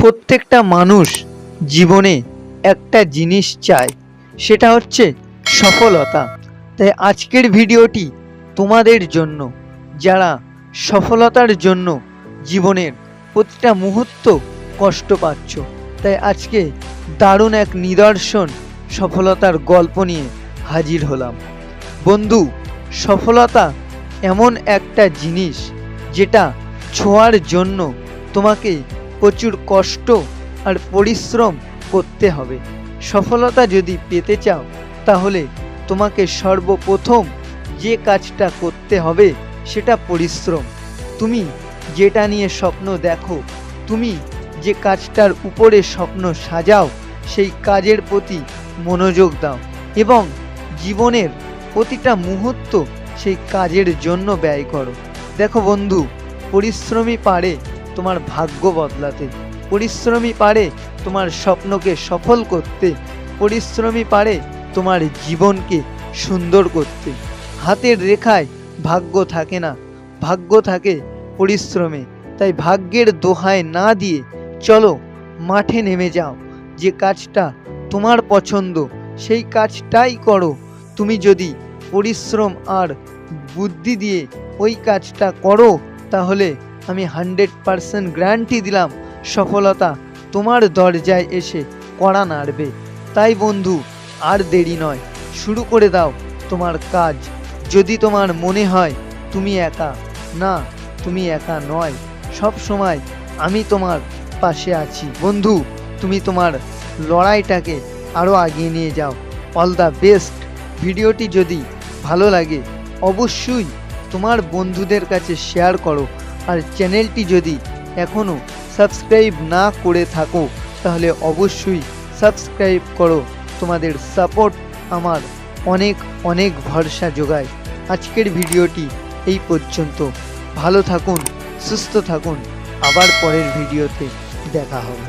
প্রত্যেকটা মানুষ জীবনে একটা জিনিস চায়, সেটা হচ্ছে সফলতা। তাই আজকের ভিডিওটি তোমাদের জন্য, যারা সফলতার জন্য জীবনের প্রতিটা মুহূর্ত কষ্ট পাচ্ছ, তাই আজকে দারুণ এক নিদর্শন সফলতার গল্প নিয়ে হাজির হলাম। বন্ধু, সফলতা এমন একটা জিনিস যেটা ছোঁয়ার জন্য তোমাকে প্রচুর কষ্ট আর পরিশ্রম করতে হবে। সফলতা যদি পেতে চাও, তাহলে তোমাকে সর্বপ্রথম যে কাজটা করতে হবে, সেটা পরিশ্রম। তুমি যেটা নিয়ে স্বপ্ন দেখো, তুমি যে কাজটার উপরে স্বপ্ন সাজাও, সেই কাজের প্রতি মনোযোগ দাও এবং জীবনের প্রতিটা মুহূর্ত সেই কাজের জন্য ব্যয় করো। দেখো বন্ধু পরিশ্রমী পারে তোমার ভাগ্য বদলাতে। পরিশ্রমী পারে তোমার স্বপ্নকে সফল করতে। পরিশ্রমী পারে তোমার জীবনকে সুন্দর করতে। হাতের রেখায় ভাগ্য থাকে না। ভাগ্য থাকে পরিশ্রমে। তাই ভাগ্যের দোহায় না দিয়ে চলো, মাঠে নেমে যাও। যে কাজটা তোমার পছন্দ, সেই কাজটাই করো। তুমি যদি পরিশ্রম আর বুদ্ধি দিয়ে ওই কাজটা করো, তাহলে আমি হান্ড্রেড পারসেন্ট গ্যারান্টি দিলাম সফলতা তোমার দরজায় এসে কড়া নাড়বে। তাই বন্ধু, আর দেরি নয়, শুরু করে দাও তোমার কাজ। যদি তোমার মনে হয় তুমি একা, না, তুমি একা নয়, সব সময় আমি তোমার পাশে আছি। বন্ধু, তুমি তোমার লড়াইটাকে আরও আগিয়ে নিয়ে যাও। All the best. ভিডিওটি যদি ভালো লাগে, অবশ্যই তোমার বন্ধুদের কাছে শেয়ার করো। আর চ্যানেলটি যদি এখনও সাবস্ক্রাইব না করে থাকো, তাহলে অবশ্যই সাবস্ক্রাইব করো। তোমাদের সাপোর্ট আমার অনেক অনেক ভরসা যোগায়। আজকের ভিডিওটি এই পর্যন্ত। ভালো থাকুন, সুস্থ থাকুন। আবার পরের ভিডিওতে দেখা হবে।